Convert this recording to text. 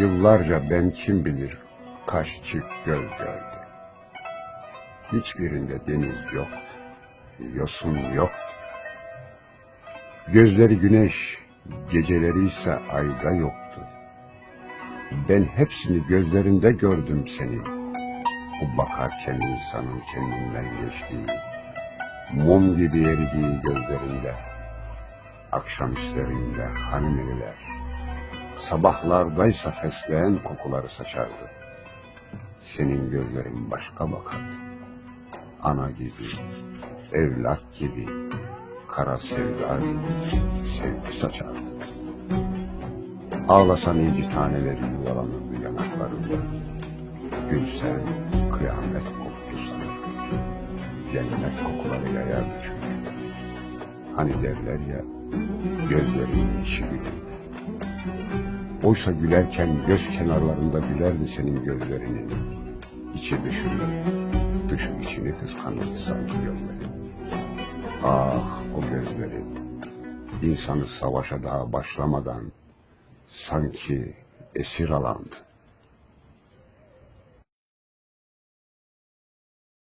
Yıllarca ben kim bilir kaç çift göz gördüm. Hiçbirinde deniz yok, yosun yok. Gözleri güneş, geceleri ise ayda yoktu. Ben hepsini gözlerinde gördüm senin. Bu bakarken insanın kendinden geçtiği, mum gibi eridiği gözlerinde, akşamüstlerinde hanımeyler, sabahlardaysa fesleğen kokuları saçardı. Senin gözlerin başka bakardı. Ana gibi, evlat gibi, kara sevda gibi sevgi saçardı. Ağlasan inci taneleri yuvalanırdı yanaklarında. Gülsen kıyamet koptu sana. Cennet kokuları yayardı çünkü. Hani derler ya, gözlerinin içi gülür. Oysa gülerken göz kenarlarında gülerdi senin gözlerinin. İçi dışını, dışı içini kıskanırdı sanki gözlerin. Ah o gözlerin, insanı savaşa daha başlamadan sanki esir alandı.